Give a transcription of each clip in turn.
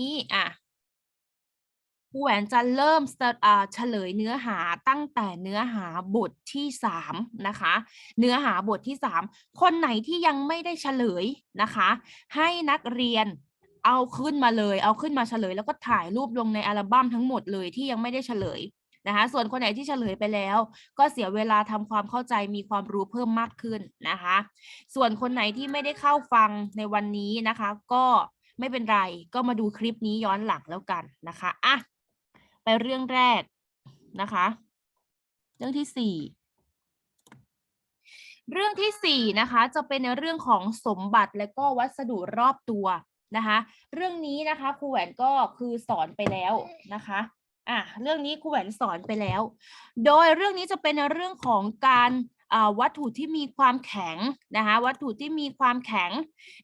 นี้อะครูแหวนจะเริ่มเฉลยเนื้อหาตั้งแต่เนื้อหาบทที่สามนะคะ เนื้อหาบทที่สามคนไหนที่ยังไม่ได้เฉลยนะคะ ให้นักเรียนเอาขึ้นมาเลย เอาขึ้นมาเฉลย แล้วก็ถ่ายรูปลงในอัลบั้มทั้งหมดเลยที่ยังไม่ได้เฉลยนะคะ ส่วนคนไหนที่เฉลยไปแล้ว ก็เสียเวลาทำความเข้าใจมีความรู้เพิ่มมากขึ้นนะคะ ส่วนคนไหนที่ไม่ได้เข้าฟังในวันนี้นะคะ ก็ ไม่เป็นไร ก็มาดูคลิปนี้ย้อนหลังแล้วกันนะคะอะไปเรื่องแรกนะคะ เรื่องที่สี่เรื่องที่สี่นะคะจะเป็นในเรื่องของสมบัติและก็วัสดุรอบตัวนะคะ เรื่องนี้นะคะครูแหวนก็คือสอนไปแล้วนะคะอะเรื่องนี้ครูแหวนสอนไปแล้ว โดยเรื่องนี้จะเป็นในเรื่องของการ วัตถุที่มีความแข็งนะคะวัตถุที่มีความแข็ง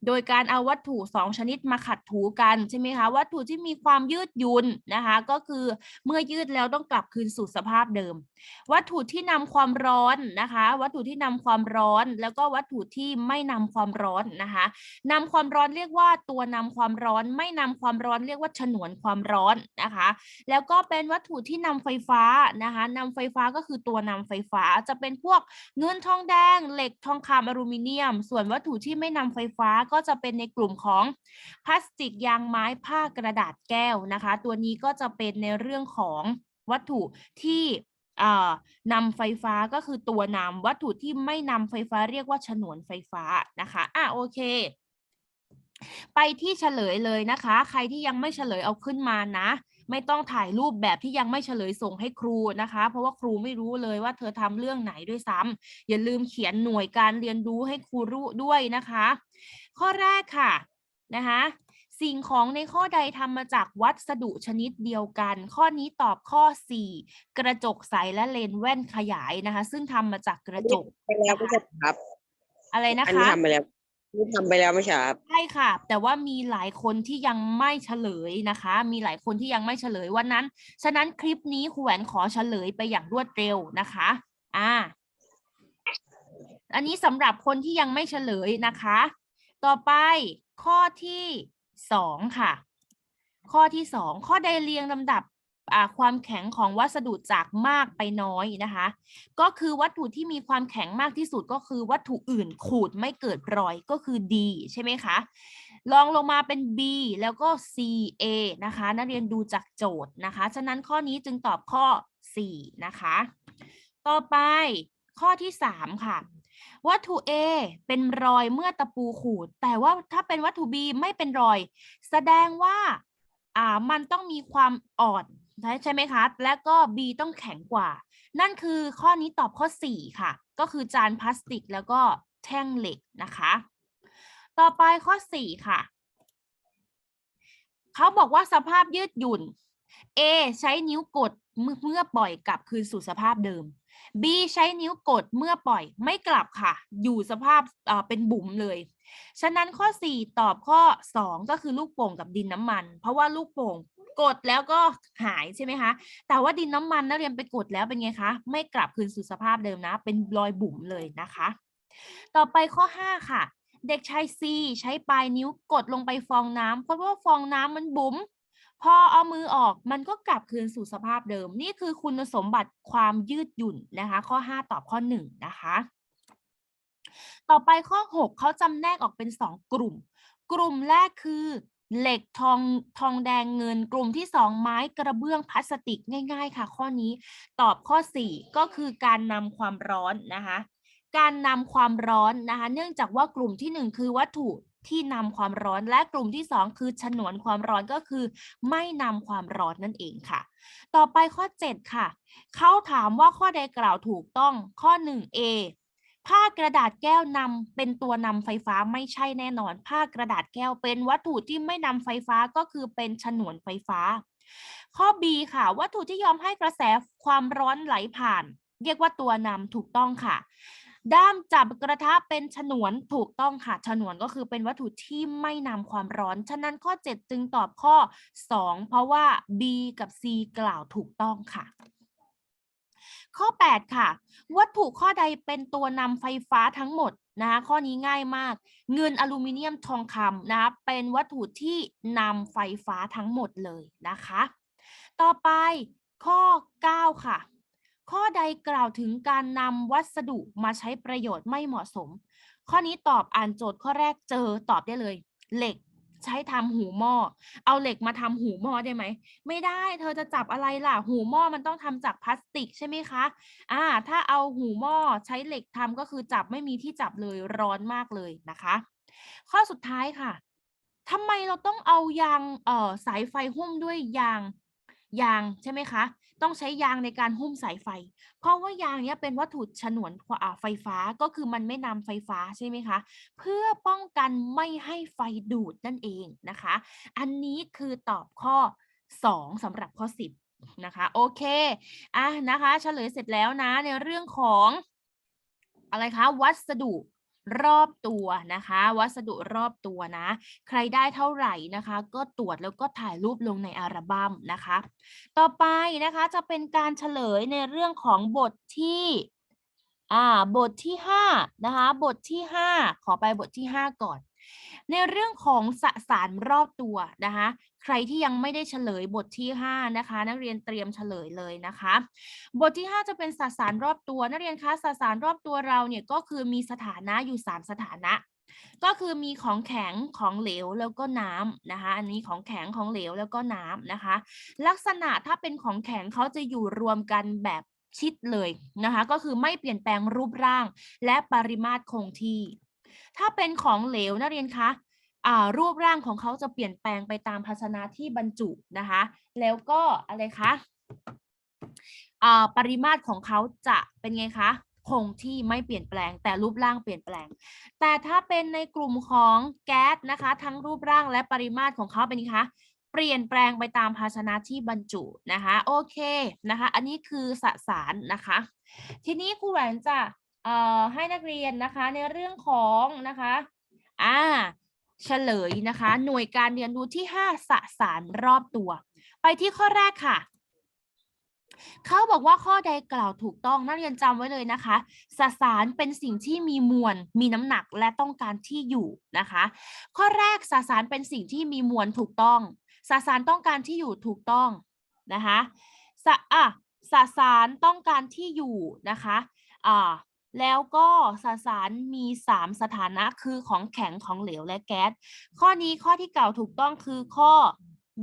โดยการเอาวัตถุสองชนิดมาขัดถูกันใช่ไหมคะวัตถุที่มีความยืดหยุ่นนะคะก็คือเมื่อยืดแล้วต้องกลับคืนสู่สภาพเดิม วัตถุที่นำความร้อนนะคะ วัตถุที่นำความร้อน แล้วก็วัตถุที่ไม่นำความร้อนนะคะนำความร้อนเรียกว่าตัวนำความร้อน ไม่นำความร้อนเรียกว่าฉนวนความร้อนนะคะ แล้วก็เป็นวัตถุที่นำไฟฟ้านะคะนำไฟฟ้าก็คือตัวนำไฟฟ้าจะเป็นพวกเงินทองแดง เหล็กทองคำอลูมิเนียม ส่วนวัตถุที่ไม่นำไฟฟ้าก็จะเป็นในกลุ่มของพลาสติกยางไม้ผ้ากระดาษแก้วนะคะ ตัวนี้ก็จะเป็นในเรื่องของวัตถุที่นำไฟฟ้าก็คือตัวนำวัตถุที่ไม่นำไฟฟ้าเรียกว่าฉนวนไฟฟ้านะคะอะโอเค ไปที่เฉลยเลยนะคะ ใครที่ยังไม่เฉลยเอาขึ้นมานะ ไม่ต้องถ่ายรูปแบบที่ยังไม่เฉลยส่งให้ครูนะคะ เพราะว่าครูไม่รู้เลยว่าเธอทำเรื่องไหนด้วยซ้ำอย่าลืมเขียนหน่วยการเรียนรู้ให้ครูรู้ด้วยนะคะ ข้อแรกค่ะนะคะสิ่งของในข้อใดทำมาจากวัสดุชนิดเดียวกัน ข้อนี้ตอบข้อ 4 กระจกใสและเลนส์แว่นขยายนะคะ ซึ่งทำมาจากกระจกไปแล้วไม่ใช่ครับ อะไรนะอันนี้คะทำไปแล้ว นี่ทำไปแล้วไม่ใช่ครับ ใช่ค่ะ แต่ว่ามีหลายคนที่ยังไม่เฉลยนะคะ มีหลายคนที่ยังไม่เฉลยวันนั้น ฉะนั้นคลิปนี้ครูแหวนขอเฉลยไปอย่างรวดเร็วนะคะ อ่า อันนี้สำหรับคนที่ยังไม่เฉลยนะคะ ต่อไปข้อที่สองค่ะ ข้อที่สองข้อใดเรียงลำดับ ความแข็งของวัสดุจากมากไปน้อยนะคะ ก็คือวัตถุที่มีความแข็งมากที่สุดก็คือวัตถุอื่นขูดไม่เกิดรอยก็คือ D ใช่ไหมคะลองลงมาเป็น B แล้วก็ C A นะคะ นักเรียนดูจากโจทย์นะคะ ฉะนั้นข้อนี้จึงตอบข้อ 4 นะคะ ต่อไปข้อที่ 3 ค่ะ วัตถุ A เป็นรอยเมื่อตะปูขูด แต่ว่าถ้าเป็นวัตถุ B ไม่เป็นรอย แสดงว่าอ่ามันต้องมีความอ่อน ใช่ไหมคะ และก็ B ต้องแข็งกว่า นั่นคือข้อนี้ตอบข้อ 4 ค่ะ ก็คือจานพลาสติกแล้วก็แท่งเหล็กนะคะ ต่อไปข้อ 4 ค่ะ เขาบอกว่าสภาพยืดหยุ่น A ใช้นิ้วกดเมื่อปล่อยกลับคืนสู่สภาพเดิม B ใช้นิ้วกดเมื่อปล่อยไม่กลับค่ะ อยู่สภาพเอ่อเป็นบุ๋มเลย ฉะนั้นข้อ 4 ตอบข้อ 2 ก็คือลูกโป่งกับดินน้ำมัน เพราะว่าลูกโป่ง กดแล้วก็หายใช่ไหมคะ แต่ว่าดินน้ำมันนักเรียนไปกดแล้วเป็นไงคะ ไม่กลับคืนสู่สภาพเดิมนะ เป็นรอยบุ๋มเลยนะคะ ต่อไปข้อ 5 ค่ะ เด็กชายซีใช้ปลายนิ้วกดลงไปฟองน้ำเพราะว่าฟองน้ำมันบุ๋มพอเอามือออกมันก็กลับคืนสู่สภาพเดิม นี่คือคุณสมบัติความยืดหยุ่นนะคะ ข้อ 5 ตอบข้อ 1 นะคะ ต่อไปข้อ 6เขาจำแนกออกเป็น 2 กลุ่ม กลุ่มแรกคือ เหล็กทองทองแดงเงิน กลุ่มที่ 2 ไม้กระเบื้องพลาสติกง่ายๆค่ะ ข้อนี้ตอบข้อ 4 ก็คือการนำความร้อนนะคะ การนำความร้อนนะคะ เนื่องจากว่ากลุ่มที่ 1 คือวัตถุที่นำความร้อนและกลุ่มที่ 2 คือฉนวนความร้อนก็คือ ไม่นำความร้อนนั่นเองค่ะ ต่อไปข้อ 7 ค่ะ เขาถามว่าข้อใดกล่าวถูกต้องข้อ 1A ผ้ากระดาษแก้วนำเป็นตัวนำไฟฟ้าไม่ใช่แน่นอน ผ้ากระดาษแก้วเป็นวัตถุที่ไม่นำไฟฟ้าก็คือเป็นฉนวนไฟฟ้า ข้อ B ค่ะ วัตถุที่ยอมให้กระแสความร้อนไหลผ่าน เรียกว่าตัวนำถูกต้องค่ะ ด้ามจับกระทะเป็นฉนวนถูกต้องค่ะ ฉนวนก็คือเป็นวัตถุที่ไม่นำความร้อน ฉะนั้นข้อ 7 จึงตอบข้อ 2 เพราะว่า B กับ C กล่าวถูกต้องค่ะ ข้อ 8 ค่ะ วัตถุข้อใดเป็นตัวนำไฟฟ้าทั้งหมดนะคะข้อนี้ง่ายมาก เงินอลูมิเนียมทองคำนะคะเป็นวัตถุที่นำไฟฟ้าทั้งหมดเลยนะคะ ต่อไปข้อ 9 ค่ะ ข้อใดกล่าวถึงการนำวัสดุมาใช้ประโยชน์ไม่เหมาะสม ข้อนี้ตอบอ่านโจทย์ข้อแรกเจอตอบได้เลย เหล็ก ใช้ทำหูหม้อ เอาเหล็กมาทำหูหม้อได้ไหม ไม่ได้ เธอจะจับอะไรล่ะ หูหม้อมันต้องทำจากพลาสติกใช่ไหมคะ อ่า ถ้าเอาหูหม้อใช้เหล็กทำก็คือจับไม่มีที่จับเลยร้อนมากเลยนะคะ ข้อสุดท้ายค่ะทำไมเราต้องเอายางเอ่อสายไฟหุ้มด้วยยางยางใช่ไหมคะ ต้องใช้ยางในการหุ้มสายไฟ เพราะว่ายางเนี้ยเป็นวัตถุฉนวนอ่าไฟฟ้าก็คือมันไม่นำไฟฟ้าใช่ไหมคะ เพื่อป้องกันไม่ให้ไฟดูดนั่นเองนะคะ อันนี้คือตอบข้อ 2สำหรับข้อ 10 นะคะ โอเคอะนะคะ เฉลยเสร็จแล้วนะในเรื่องของอะไรคะ วัสดุ รอบตัวนะคะ วัสดุรอบตัวนะ ใครได้เท่าไหร่นะคะ ก็ตรวจแล้วก็ถ่ายรูปลงในอัลบั้มนะคะ ต่อไปนะคะจะเป็นการเฉลยในเรื่องของบทที่อ่าบทที่ห้านะคะบทที่ห้าขอไปบทที่ห้าก่อน ในเรื่องของสสารรอบตัวนะคะ ใครที่ยังไม่ได้เฉลยบทที่ห้านะคะ นักเรียนเตรียมเฉลยเลยนะคะ บทที่ห้าจะเป็นสสารรอบตัว นักเรียนคะสสารรอบตัวเราเนี่ยก็คือมีสถานะอยู่สามสถานะก็คือมีของแข็งของเหลวแล้วก็น้ำนะคะ อันนี้ของแข็งของเหลวแล้วก็น้ำนะคะ ลักษณะถ้าเป็นของแข็งเขาจะอยู่รวมกันแบบชิดเลยนะคะ ก็คือไม่เปลี่ยนแปลงรูปร่าง และปริมาตรคงที่ ถ้าเป็นของเหลวนักเรียนคะ รูปร่างของเขาจะเปลี่ยนแปลงไปตามภาชนะที่บรรจุนะคะ แล้วก็อะไรคะอ่าปริมาตรของเขาจะเป็นไงคะคงที่ไม่เปลี่ยนแปลง แต่รูปร่างเปลี่ยนแปลง แต่ถ้าเป็นในกลุ่มของแก๊สนะคะ ทั้งรูปร่างและปริมาตรของเขาเป็นไงคะเปลี่ยนแปลงไปตามภาชนะที่บรรจุนะคะโอเคนะคะ อันนี้คือสสารนะคะ ทีนี้ครูแหวนจะเอ่อให้นักเรียนนะคะในเรื่องของนะคะอ่า เฉลยนะคะ หน่วยการเรียนรู้ที่ 5 สสารรอบตัว ไปที่ข้อแรกค่ะเขาบอกว่าข้อใดกล่าวถูกต้องนักเรียนจำไว้เลยนะคะสสารเป็นสิ่งที่มีมวล มีน้ำหนักและต้องการที่อยู่นะคะ ข้อแรกสสารเป็นสิ่งที่มีมวลถูกต้องสสารต้องการที่อยู่ถูกต้องนะคะสะอะสสารต้องการที่อยู่นะคะอ่า แล้วก็สสารมี 3 สถานะคือของแข็งของเหลวและแก๊ส ข้อนี้ข้อที่เก่าถูกต้องคือข้อ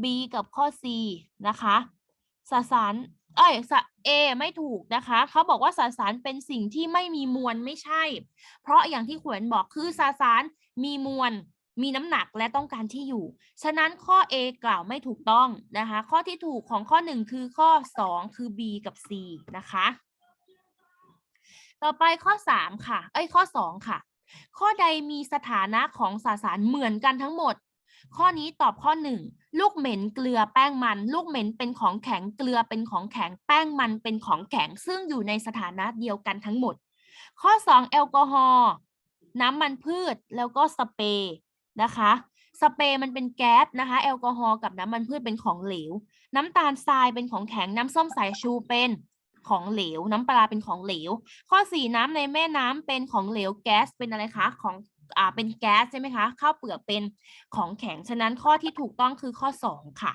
B กับข้อ C นะคะสสารเอ้ยสะ A ไม่ถูกนะคะ เขาบอกว่าสสารเป็นสิ่งที่ไม่มีมวลไม่ใช่ เพราะอย่างที่ขวนบอกคือสสารมีมวลมีน้ำหนักและต้องการที่อยู่ ฉะนั้นข้อ A กล่าวไม่ถูกต้องนะคะ ข้อที่ถูกของข้อ 1 คือข้อ 2 คือ B กับ C นะคะ ต่อไปข้อ 3 ค่ะ เอ้ยข้อ 2 ค่ะ ข้อใดมีสถานะของสสารเหมือนกันทั้งหมด ข้อนี้ตอบข้อ 1 ลูกเหม็นเกลือแป้งมัน ลูกเหม็นเป็นของแข็งเกลือเป็นของแข็งแป้งมันเป็นของแข็ง ซึ่งอยู่ในสถานะเดียวกันทั้งหมด ข้อ 2 แอลกอฮอล์น้ำมันพืชแล้วก็สเปรย์นะคะสเปรย์มันเป็นแก๊สนะคะแอลกอฮอล์กับน้ำมันพืชเป็นของเหลว น้ำตาลทรายเป็นของแข็งน้ำส้มสายชูเป็น ของเหลว น้ำปลาเป็นของเหลว ข้อ 4 น้ำในแม่น้ำเป็นของเหลวแก๊สเป็นอะไรคะของอ่าเป็นแก๊สใช่ไหมคะข้าวเปลือกเป็นของแข็ง ฉะนั้นข้อที่ถูกต้องคือข้อ 2 ค่ะ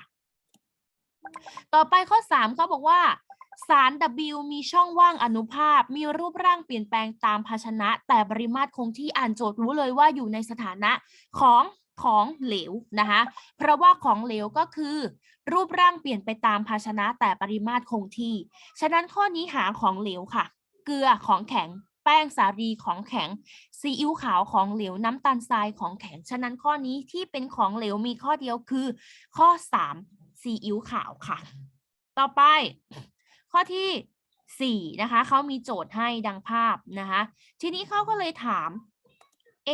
ต่อไปข้อ3เขาบอกว่าสาร W มีช่องว่างอนุภาค มีรูปร่างเปลี่ยนแปลงตามภาชนะ แต่ปริมาตรคงที่อ่านโจทย์รู้เลยว่าอยู่ในสถานะของ ของเหลวนะคะเพราะว่าของเหลวก็คือ รูปร่างเปลี่ยนไปตามภาชนะแต่ปริมาตรคงที่ ฉะนั้นข้อนี้หาของเหลวค่ะ เกลือของแข็งแป้งสาลีของแข็งซีอิ๊วขาวของเหลวน้ำตาลทรายของแข็ง ฉะนั้นข้อนี้ที่เป็นของเหลวมีข้อเดียวคือ ข้อ 3 ซีอิ๊วขาวค่ะ ต่อไป ข้อที่ 4 นะคะเขามีโจทย์ให้ดังภาพนะคะ ทีนี้เขาก็เลยถาม A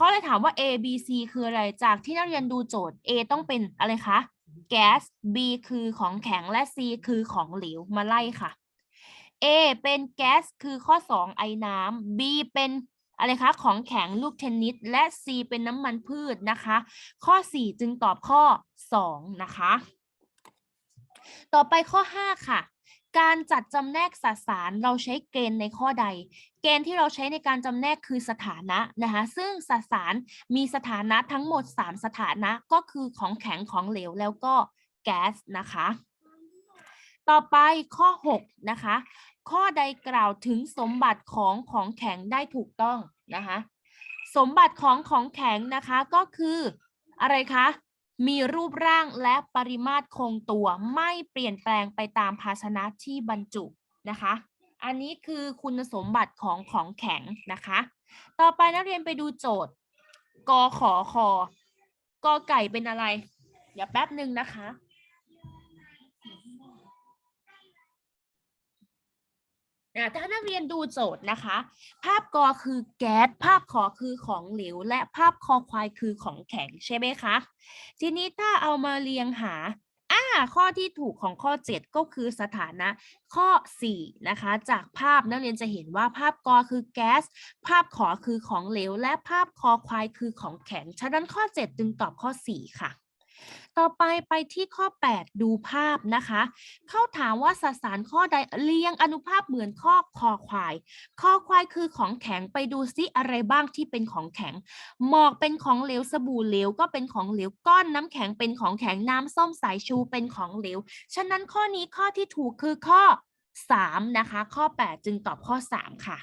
เขาเลยถามว่า A B C คืออะไร จากที่นักเรียนดูโจทย์ A ต้องเป็นอะไรคะแก๊ส B คือของแข็งและ C คือของเหลว มาไล่ค่ะ A เป็นแก๊สคือข้อ 2 ไอน้ำ B เป็นอะไรคะ ของแข็งลูกเทนนิส และ C เป็นน้ำมันพืชนะคะ ข้อ 4 จึงตอบข้อ 2 นะคะ ต่อไปข้อ 5 ค่ะ การจัดจำแนกสสารเราใช้เกณฑ์ในข้อใด เกณฑ์ที่เราใช้ในการจำแนกคือสถานะนะคะซึ่งสสารมีสถานะทั้งหมด 3 สถานะก็คือของแข็งของเหลวแล้วก็แก๊สนะคะ ต่อไปข้อ 6 นะคะ ข้อใดกล่าวถึงสมบัติของของแข็งได้ถูกต้องนะคะ สมบัติของของแข็งนะคะก็คืออะไรคะ มีรูปร่างและปริมาตรคงตัวไม่เปลี่ยนแปลงไปตามภาชนะที่บรรจุนะคะ อันนี้คือคุณสมบัติของของแข็งนะคะ ต่อไปนักเรียนไปดูโจทย์ กขอคอกอไก่เป็นอะไร เดี๋ยวแป๊บหนึ่งนะคะ อะถ้านักเรียนดูโจทย์นะคะ ภาพกอคือแก๊ส ภาพขอคือของเหลว และภาพคอควายคือของแข็งใช่ไหมคะ ทีนี้ถ้าเอามาเรียงหาอ่าข้อที่ถูกของข้อ 7 ก็คือสถานะข้อ 4 นะคะ จากภาพนักเรียนจะเห็นว่าภาพกอคือแก๊ส ภาพขอคือของเหลว และภาพคอควายคือของแข็ง ฉะนั้นข้อ 7 จึงตอบข้อ 4 ค่ะ ต่อไปไปที่ข้อ 8 ดูภาพนะคะเขาถามว่าสสารข้อใดเรียงอนุภาพเหมือนข้อคอควายคอควายคือของแข็งไปดูซิอะไรบ้างที่เป็นของแข็ง หมอกเป็นของเหลวสบู่เหลวก็เป็นของเหลวก้อนน้ำแข็งเป็นของแข็งน้ำส้มสายชูเป็นของเหลว ฉะนั้นข้อนี้ข้อที่ถูกคือข้อ 3 นะคะ ข้อ 8 จึงตอบข้อ 3 ค่ะ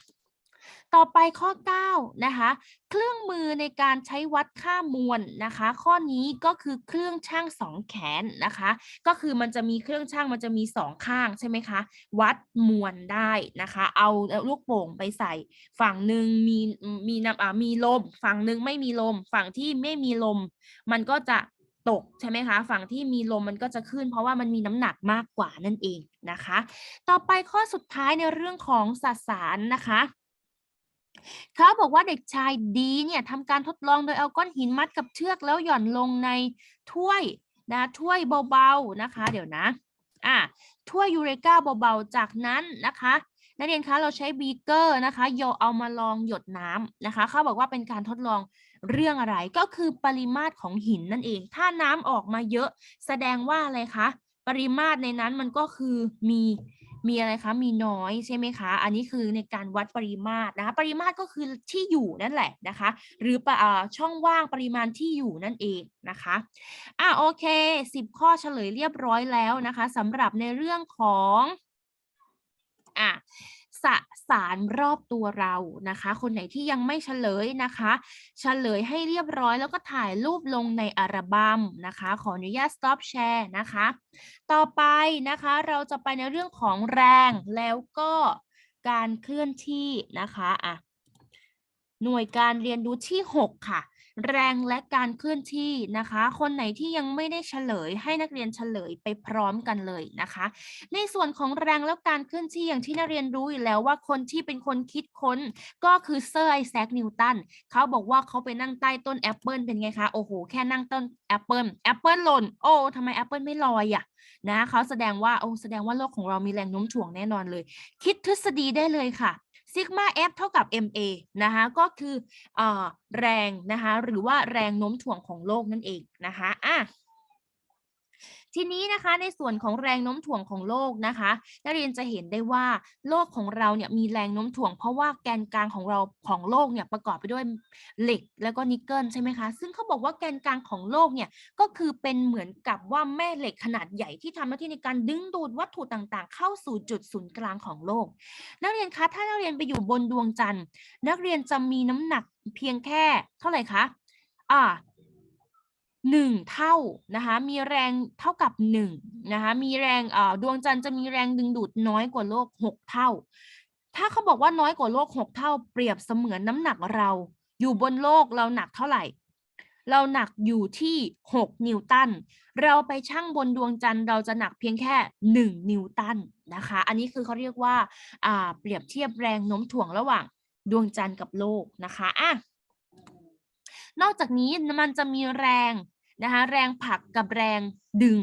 ต่อไปข้อ 9 นะคะ เครื่องมือในการใช้วัดค่ามวลนะคะ ข้อนี้ก็คือเครื่องช่างสองแขนนะคะ ก็คือมันจะมีเครื่องช่างมันจะมีสองข้างใช่ไหมคะ วัดมวลได้นะคะ เอาลูกโป่งไปใส่ ฝั่งหนึ่งมีมีน้ำอ่ามีลม ฝั่งหนึ่งไม่มีลม ฝั่งที่ไม่มีลม มันก็จะตกใช่ไหมคะ ฝั่งที่มีลมมันก็จะขึ้น เพราะว่ามันมีน้ำหนักมากกว่านั่นเองนะคะ ต่อไปข้อสุดท้ายในเรื่องของสสารนะคะ เขาบอกว่าเด็กชายดีเนี่ยทำการทดลองโดยเอาก้อนหินมัดกับเชือกแล้วหย่อนลงในถ้วยนะถ้วยเบาๆนะคะ เดี๋ยวนะอะถ้วยยูเรกาเบาๆจากนั้นนะคะนักเรียนคะเราใช้บีเกอร์นะคะโยเอามาลองหยดน้ำนะคะเขาบอกว่าเป็นการทดลองเรื่องอะไรก็คือปริมาตรของหินนั่นเอง ถ้าน้ำออกมาเยอะ แสดงว่าอะไรคะปริมาตรในนั้นมันก็คือมี มีอะไรคะ มีน้อยใช่ไหมคะ อันนี้คือในการวัดปริมาตรนะคะ ปริมาตรก็คือที่อยู่นั่นแหละนะคะ หรืออช่องว่างปริมาณที่อยู่นั่นเองนะคะ อะโอเคสิบข้อเฉลยเรียบร้อยแล้วนะคะสำหรับในเรื่องของ อะ สสารรอบตัวเรานะคะ คนไหนที่ยังไม่เฉลยนะคะ เฉลยให้เรียบร้อยแล้วก็ถ่ายรูปลงในอัลบั้มนะคะ ขออนุญาต stop share นะคะ ต่อไปนะคะเราจะไปในเรื่องของแรงแล้วก็การเคลื่อนที่นะคะอะหน่วยการเรียนรู้ที่ 6 ค่ะ แรงและการเคลื่อนที่นะคะ คนไหนที่ยังไม่ได้เฉลยให้นักเรียนเฉลยไปพร้อมกันเลยนะคะ ในส่วนของแรงและการเคลื่อนที่อย่างที่นักเรียนรู้อยู่แล้วว่าคนที่เป็นคนคิดค้นก็คือเซอร์ไอแซคนิวตันเขาบอกว่าเขาไปนั่งใต้ต้นแอปเปิลเป็นไงคะโอ้โหแค่นั่งต้นแอปเปิลแอปเปิลหล่นโอ้ทำไมแอปเปิลไม่ลอยอะนะเขาแสดงว่าโอ้แสดงว่าโลกของเรามีแรงโน้มถ่วงแน่นอนเลย คิดทฤษฎีได้เลยค่ะ ซิกมา F เท่ากับ ma นะคะก็คือเอ่อแรงนะคะหรือว่าแรงโน้มถ่วงของโลกนั่นเองนะคะอะ ทีนี้นะคะในส่วนของแรงโน้มถ่วงของโลกนะคะนักเรียนจะเห็นได้ว่าโลกของเราเนี่ยมีแรงโน้มถ่วง เพราะว่าแกนกลางของเราของโลกเนี่ยประกอบไปด้วยเหล็กแล้วก็นิกเกิลใช่ไหมคะ ซึ่งเขาบอกว่าแกนกลางของโลกเนี่ยก็คือเป็นเหมือนกับว่าแม่เหล็กขนาดใหญ่ที่ทำหน้าที่ในการดึงดูดวัตถุต่างๆ เข้าสู่จุดศูนย์กลางของโลก นักเรียนคะถ้านักเรียนไปอยู่บนดวงจันทร์ นักเรียนจะมีน้ำหนักเพียงแค่เท่าไหร่คะอ่า หนึ่งเท่านะคะ มีแรงเท่ากับหนึ่งนะคะ มีแรงดวงจันทร์จะมีแรงดึงดูดน้อยกว่าโลกหกเท่า ถ้าเขาบอกว่าน้อยกว่าโลกหกเท่า เปรียบเสมือนน้ำหนักเรา อยู่บนโลกเราหนักเท่าไหร่ เราหนักอยู่ที่หกนิวตัน เราไปชั่งบนดวงจันทร์เราจะหนักเพียงแค่หนึ่งนิวตันนะคะ อันนี้คือเขาเรียกว่าเปรียบเทียบแรงโน้มถ่วงระหว่างดวงจันทร์กับโลกนะคะอะนอกจากนี้มันจะมีแรง นะคะแรงผลักกับแรงดึง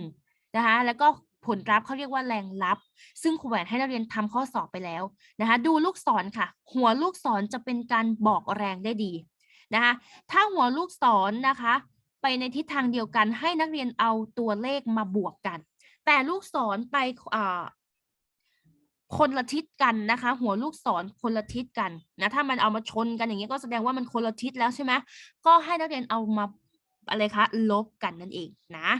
นะคะแล้วก็ผลลัพธ์เขาเรียกว่าแรงลับ ซึ่งครูแหวนให้นักเรียนทำข้อสอบไปแล้วนะคะดูลูกศรค่ะ หัวลูกศรจะเป็นการบอกแรงได้ดีนะคะถ้าหัวลูกศรนนะคะ ไปในทิศทางเดียวกันให้นักเรียนเอาตัวเลขมาบวกกัน แต่ลูกศรไปอ่าคนละทิศกันนะคะ หัวลูกศรคนละทิศกันนะถ้ามันเอามาชนกันอย่างนี้ยก็แสดงว่ามันคนละทิศแล้วใช่ไหมก็ให้นักเรียนเอามา อะไรคะลบกันนั่นเองนะ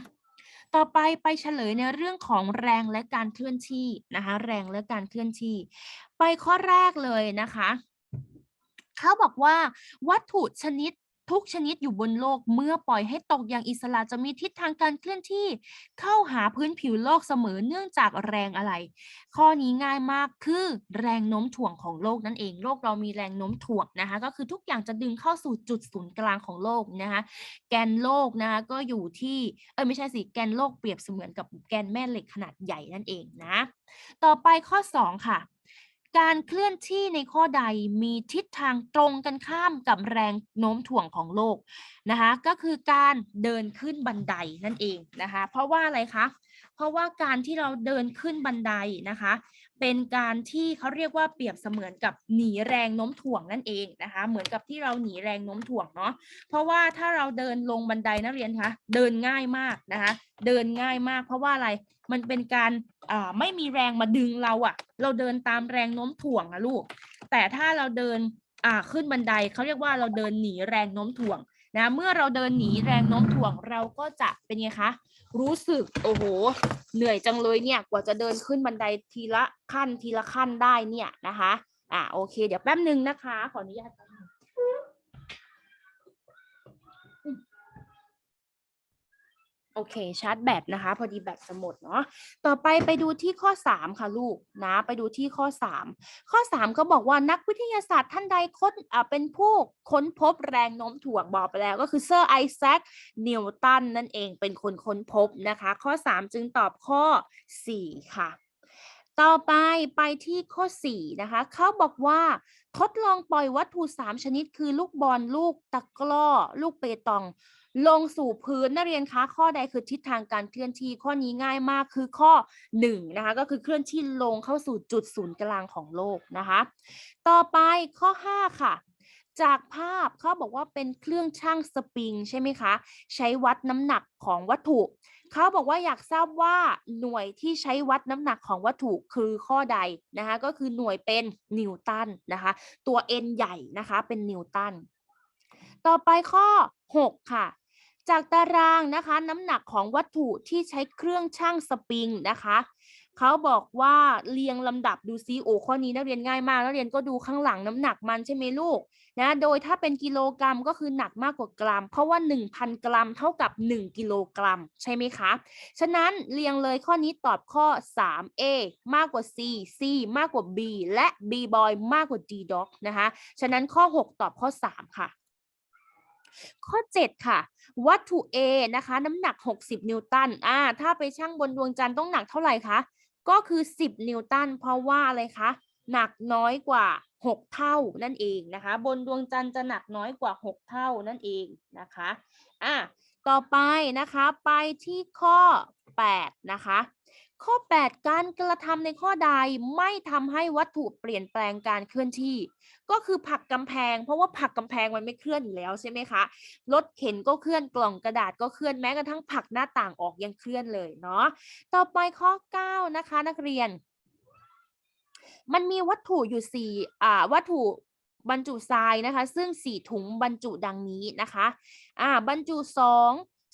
ต่อไปไปเฉลยในเรื่องของแรงและการเคลื่อนที่นะคะ แรงและการเคลื่อนที่ ไปข้อแรกเลยนะคะ เขาบอกว่าวัตถุชนิด ทุกชนิดอยู่บนโลกเมื่อปล่อยให้ตกอย่างอิสระจะมีทิศทางการเคลื่อนที่เข้าหาพื้นผิวโลกเสมอเนื่องจากแรงอะไร ข้อนี้ง่ายมากคือแรงโน้มถ่วงของโลกนั่นเอง โลกเรามีแรงโน้มถ่วงนะคะ ก็คือทุกอย่างจะดึงเข้าสู่จุดศูนย์กลางของโลกนะคะ แกนโลกนะคะก็อยู่ที่เออไม่ใช่สิแกนโลกเปรียบเสมือนกับแกนแม่เหล็กขนาดใหญ่นั่นเองนะ ต่อไปข้อ 2 ค่ะ การเคลื่อนที่ในข้อใดมีทิศทางตรงกันข้ามกับแรงโน้มถ่วงของโลกนะคะก็คือการเดินขึ้นบันไดนั่นเองนะคะเพราะว่าอะไรคะเพราะว่าการที่เราเดินขึ้นบันไดนะคะ เป็นการที่เขาเรียกว่าเปรียบเสมือนกับหนีแรงโน้มถ่วงนั่นเองนะคะ เหมือนกับที่เราหนีแรงโน้มถ่วงเนาะเพราะว่าถ้าเราเดินลงบันไดนักเรียนคะเดินง่ายมากนะคะ เดินง่ายมาก เพราะว่าอะไรมันเป็นการอ่าไม่มีแรงมาดึงเราอะเราเดินตามแรงโน้มถ่วงอะลูก แต่ถ้าเราเดินอ่าขึ้นบันไดเขาเรียกว่าเราเดินหนีแรงโน้มถ่วง นะเมื่อเราเดินหนีแรงโน้มถ่วงเราก็จะเป็นไงคะรู้สึกโอ้โห เหนื่อยจังเลยเนี่ยกว่าจะเดินขึ้นบันไดทีละขั้นทีละขั้นได้เนี่ยนะคะอ่าโอเค เดี๋ยวแป๊บหนึ่งนะคะ ขออนุญาตแป๊บนึง โอเคชาร์จแบตนะคะ พอดีแบตจะหมดเนาะต่อไปไปดูที่ข้อ 3 ค่ะลูกนะไปดูที่ข้อ 3 ข้อ 3 ก็บอกว่านักวิทยาศาสตร์ท่านใดค้นอ่าเป็นผู้ค้นพบแรงโน้มถ่วงบอกไปแล้ว ก็คือเซอร์ไอแซคนิวตันนั่นเองเป็นคนค้นพบนะคะ ข้อ 3 จึงตอบข้อ 4 ค่ะต่อไปไปที่ข้อ 4 นะคะ เขาบอกว่า ทดลองปล่อยวัตถุ 3 ชนิดคือลูกบอลลูกตะกร้อ ลูกเปตอง ลงสู่พื้นนักเรียนคะข้อใดคือทิศทางการเคลื่อนที่ข้อนี้ง่ายมากคือข้อ1นะคะก็คือเคลื่อนที่ลงเข้าสู่จุดศูนย์กลางของโลกนะคะต่อไปข้อ 5 ค่ะจากภาพเขาบอกว่าเป็นเครื่องชั่งสปริงใช่ไหมคะ ใช้วัดน้ำหนักของวัตถุ เขาบอกว่าอยากทราบว่าหน่วยที่ใช้วัดน้ำหนักของวัตถุคือข้อใดนะคะก็คือหน่วยเป็นนิวตันนะคะ ตัว n ใหญ่นะคะเป็นนิวตัน ต่อไปข้อ 6 ค่ะ จากตารางนะคะน้ำหนักของวัตถุที่ใช้เครื่องชั่งสปริงนะคะเขาบอกว่าเรียงลำดับดูซิโอข้อนี้นักเรียนง่ายมากนักเรียนก็ดูข้างหลังน้ำหนักมันใช่ไหมลูกนะโดยถ้าเป็นกิโลกรัมก็คือหนักมากกว่ากรัม เพราะว่า 1,000 กรัมเท่ากับ 1 กิโลกรัม ใช่ไหมคะ ฉะนั้นเรียงเลยข้อนี้ตอบข้อ 3A มากกว่า C C มากกว่า B และ B boy มากกว่า D dog นะคะ ฉะนั้นข้อ 6 ตอบข้อ 3 ค่ะ ข้อ 7 ค่ะ วัตถุ A นะคะ น้ำหนัก 60 นิวตันอ่าถ้าไปชั่งบนดวงจันทร์ต้องหนักเท่าไหร่คะก็คือ 10 นิวตันเพราะว่าอะไรคะหนักน้อยกว่า 6 เท่านั่นเองนะคะ บนดวงจันทร์จะหนักน้อยกว่า 6 เท่านั่นเองนะคะอะต่อไปนะคะไปที่ข้อ 8 นะคะ ข้อ 8 การกระทำในข้อใดไม่ทำให้วัตถุเปลี่ยนแปลงการเคลื่อนที่ ก็คือผักกำแพง เพราะว่าผักกำแพงมันไม่เคลื่อนอยู่แล้วใช่ไหมคะรถเข็นก็เคลื่อนกล่องกระดาษก็เคลื่อนแม้กระทั่งผักหน้าต่างออกยังเคลื่อนเลยเนาะต่อไปข้อ 9 นะคะนักเรียน มันมีวัตถุอยู่สี่อ่าวัตถุบรรจุทรายนะคะ ซึ่งสี่ถุงบรรจุดังนี้นะคะอ่าบรรจุสอง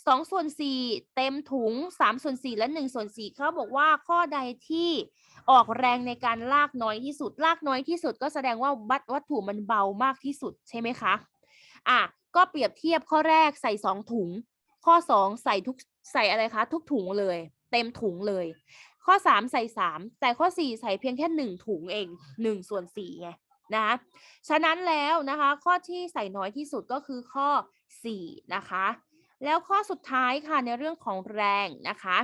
สองส่วนสี่เต็มถุงสามส่วนสี่และหนึ่งส่วนสี่เขาบอกว่าข้อใดที่ออกแรงในการลากน้อยที่สุด ลากน้อยที่สุดก็แสดงว่าวัตวัตถุมันเบามากที่สุดใช่ไหมคะอะก็เปรียบเทียบข้อแรกใส่สองถุง ข้อสองใส่ทุกใส่อะไรคะทุกถุงเลย เต็มถุงเลย ข้อ3ใส่3แต่ข้อ4ใส่เพียงแค่1ถุงเอง1ส่วน4ไงนะคะฉะนั้นแล้วนะคะข้อที่ใส่น้อยที่สุดก็คือข้อ 4 นะคะ แล้วข้อสุดท้ายค่ะในเรื่องของแรงนะคะ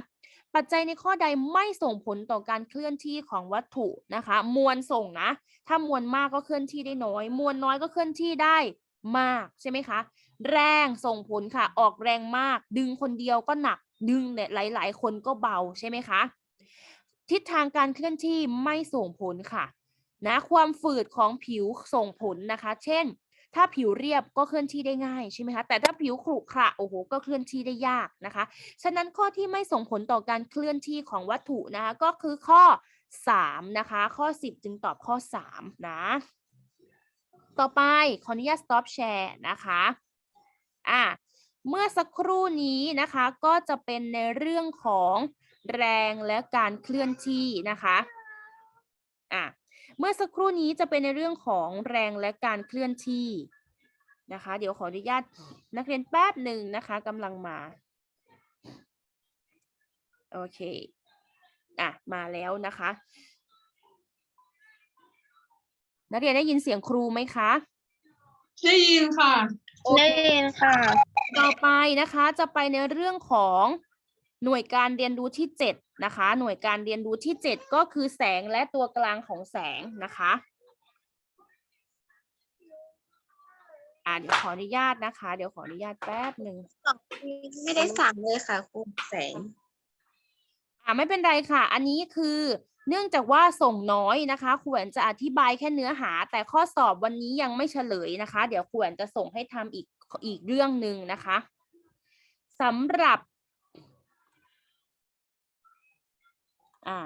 ปัจจัยในข้อใดไม่ส่งผลต่อการเคลื่อนที่ของวัตถุนะคะ มวลส่งนะ ถ้ามวลมากก็เคลื่อนที่ได้น้อย มวลน้อยก็เคลื่อนที่ได้มากใช่ไหมคะ แรงส่งผลค่ะ ออกแรงมาก ดึงคนเดียวก็หนัก ดึงเนี่ยหลาย ๆ คนก็เบาใช่ไหมคะ ทิศทางการเคลื่อนที่ไม่ส่งผลค่ะนะความฝืดของผิวส่งผลนะคะ เช่น ถ้าผิวเรียบก็เคลื่อนที่ได้ง่ายใช่ไหมคะ แต่ถ้าผิวขรุขระโอ้โหก็เคลื่อนที่ได้ยากนะคะ ฉะนั้นข้อที่ไม่ส่งผลต่อการเคลื่อนที่ของวัตถุนะคะก็คือข้อสามนะคะ ข้อสิบจึงตอบข้อสามนะ ต่อไปขออนุญาต stop share นะคะอะเมื่อสักครู่นี้นะคะก็จะเป็นในเรื่องของแรงและการเคลื่อนที่นะคะอะ เมื่อสักครู่นี้จะเป็นในเรื่องของแรงและการเคลื่อนที่นะคะ เดี๋ยวขออนุญาตนักเรียนแป๊บหนึ่งนะคะกำลังมา โอเค อะ มาแล้วนะคะ นักเรียนได้ยินเสียงครูไหมคะ ได้ยินค่ะ ได้ยินค่ะ ต่อไปนะคะจะไปในเรื่องของ หน่วยการเรียนรู้ที่ 7 นะคะ หน่วยการเรียนรู้ที่ 7 ก็คือแสงและตัวกลางของแสงนะคะอ่าเดี๋ยวขออนุญาตนะคะ เดี๋ยวขออนุญาตแป๊บหนึ่งไม่ได้สั่งเลยค่ะครูแสงอ่าไม่เป็นไรค่ะ อันนี้คือเนื่องจากว่าส่งน้อยนะคะครูแหวนจะอธิบายแค่เนื้อหา แต่ข้อสอบวันนี้ยังไม่เฉลยนะคะ เดี๋ยวครูแหวนจะส่งให้ทำอีกอีกเรื่องหนึ่งนะคะสำหรับ อ่า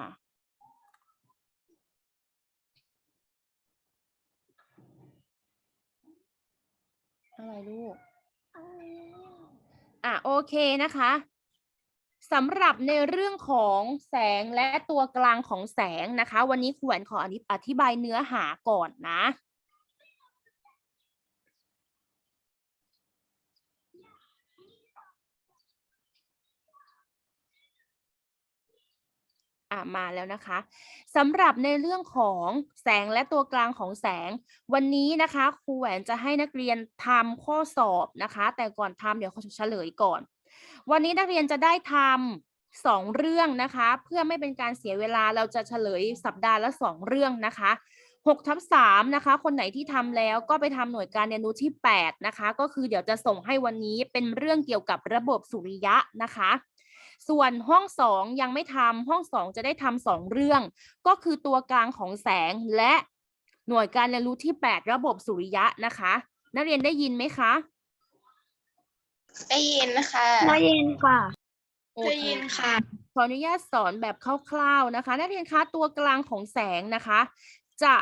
อะไรลูก อะโอเคนะคะสำหรับในเรื่องของแสงและตัวกลางของแสงนะคะ วันนี้ครูแหวนขออธิอธิบายเนื้อหาก่อนนะ อะมาแล้วนะคะสำหรับในเรื่องของแสงและตัวกลางของแสง วันนี้นะคะครูแหวนจะให้นักเรียนทำข้อสอบนะคะ แต่ก่อนทำเดี๋ยวเขาเฉลยก่อน วันนี้นักเรียนจะได้ทำสองเรื่องนะคะ เพื่อไม่เป็นการเสียเวลาเราจะเฉลยสัปดาห์ละสองเรื่องนะคะหกทับสามนะคะ คนไหนที่ทำแล้วก็ไปทำหน่วยการเรียนรู้ที่แปดนะคะ ก็คือเดี๋ยวจะส่งให้วันนี้เป็นเรื่องเกี่ยวกับระบบสุริยะนะคะ ส่วนห้องสองยังไม่ทำห้องสองจะได้ทำสองเรื่อง ก็คือตัวกลางของแสงและหน่วยการเรียนรู้ที่ 8 ระบบสุริยะนะคะ นักเรียนได้ยินไหมคะได้ยินค่ะได้ยินค่ะโอได้เคยินค่ะขออนุญาตสอนแบบคร่าวๆนะคะ นักเรียนคะตัวกลางของแสงนะคะ จะ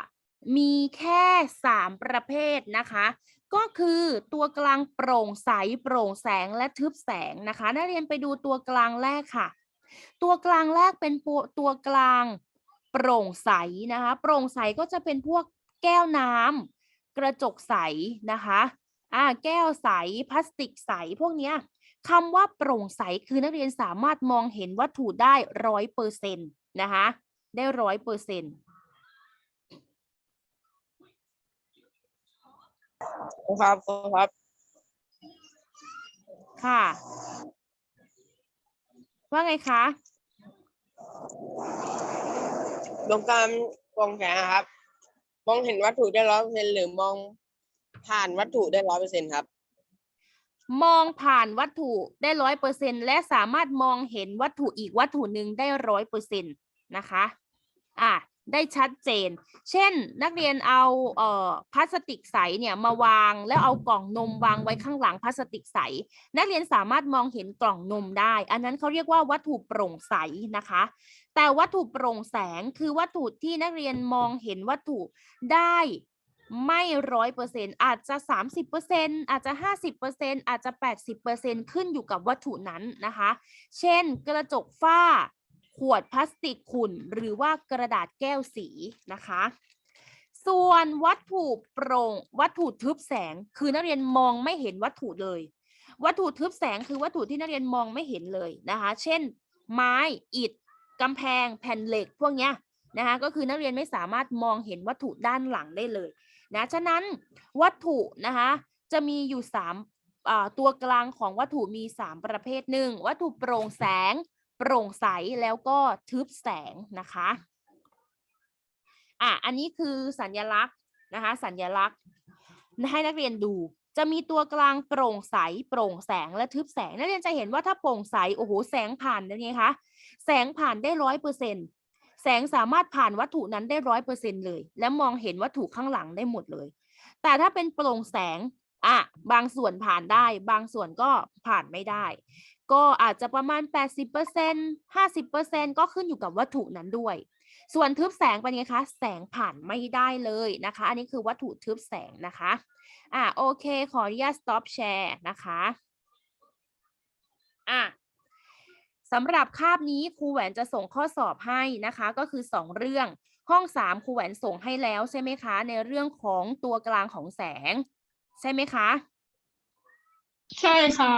มีแค่ 3 ประเภทนะคะ ก็คือตัวกลางโปร่งใสโปร่งแสงและทึบแสงนะคะ นักเรียนไปดูตัวกลางแรกค่ะ ตัวกลางแรกเป็นตัวกลางโปร่งใสนะคะ โปร่งใสก็จะเป็นพวกแก้วน้ำกระจกใสนะคะอ่าแก้วใสพลาสติกใสพวกเนี้ยคำว่าโปร่งใสคือนักเรียนสามารถมองเห็นวัตถุได้ร้อยเปอร์เซ็นต์นะคะ ได้ร้อยเปอร์เซ็นต์ ครับครับ ค่ะ ว่าไงคะดวงการกองแสงอะครับ มองเห็นวัตถุได้ร้อยเปอร์เซ็นหรือมองผ่านวัตถุได้ร้อยเปอร์เซ็นครับ มองผ่านวัตถุได้ร้อยเปอร์เซ็นและสามารถมองเห็นวัตถุอีกวัตถุหนึ่งได้ร้อยเปอร์เซ็นต์นะคะ อะ ได้ชัดเจน เช่น นักเรียนเอาเอ่อพลาสติกใสเนี่ยมาวางแล้วเอากล่องนมวางไว้ข้างหลังพลาสติกใส นักเรียนสามารถมองเห็นกล่องนมได้ อันนั้นเขาเรียกว่าวัตถุโปร่งใสนะคะ แต่วัตถุโปร่งแสงคือวัตถุที่นักเรียนมองเห็นวัตถุได้ไม่ร้อยเปอร์เซ็นอาจจะสามสิบเปอร์เซ็นอาจจะห้าสิบเปอร์เซ็นอาจจะแปดสิบเปอร์เซ็นขึ้นอยู่กับวัตถุนั้นนะคะ เช่น กระจกฝ้า ขวดพลาสติกขุ่น หรือว่ากระดาษแก้วสีนะคะ ส่วนวัตถุโปร่งวัตถุทึบแสงคือนักเรียนมองไม่เห็นวัตถุเลย วัตถุทึบแสงคือวัตถุที่นักเรียนมองไม่เห็นเลยนะคะ เช่น ไม้อิฐกำแพงแผ่นเหล็กพวกเนี้ยนะคะก็คือนักเรียนไม่สามารถมองเห็นวัตถุด้านหลังได้เลยนะฉะนั้นวัตถุนะคะจะมีอยู่สามตัวกลางของวัตถุมีสามประเภทหนึ่งวัตถุโปร่งแสง โปร่งใสแล้วก็ทึบแสงนะคะอะอันนี้คือสัญลักษณ์นะคะ สัญลักษณ์ให้นักเรียนดูจะมีตัวกลางโปร่งใส โปร่งแสงและทึบแสงนักเรียนจะเห็นว่าถ้าโปร่งใสโอ้โหแสงผ่านยังไงคะแสงผ่านได้ร้อยเปอร์เซ็นแสงสามารถผ่านวัตถุนั้นได้ร้อยเปอร์เซ็นเลย และมองเห็นวัตถุข้างหลังได้หมดเลย แต่ถ้าเป็นโปร่งแสงอะบางส่วนผ่านได้ บางส่วนก็ผ่านไม่ได้ ก็อาจจะประมาณ 80% 50%ก็ขึ้นอยู่กับวัตถุนั้นด้วย ส่วนทึบแสงเป็นไงคะ แสงผ่านไม่ได้เลยนะคะ อันนี้คือวัตถุทึบแสงนะคะ อะโอเค ขออนุญาต stop share นะคะ อะสำหรับคาบนี้ครูแหวนจะส่งข้อสอบให้นะคะ ก็คือ 2 เรื่อง ห้อง 3ครูแหวนส่งให้แล้วใช่ไหมคะ ในเรื่องของตัวกลางของแสง ใช่ไหมคะ ใช่ค่ะ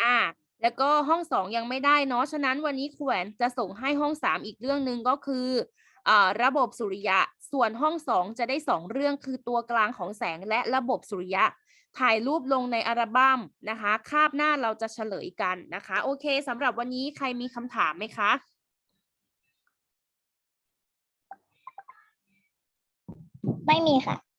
อ่า แล้วก็ห้องสองยังไม่ได้เนาะฉะนั้นวันนี้ครูแหวนจะส่งให้ห้องสามอีกเรื่องหนึ่งก็คืออระบบสุริยะ ส่วนห้องสองจะได้สองเรื่องคือตัวกลางของแสงและระบบสุริยะ ถ่ายรูปลงในอัลบั้มนะคะ คาบหน้าเราจะเฉลยกันนะคะ โอเคสำหรับวันนี้ใครมีคำถามไหมคะไม่มีค่ะ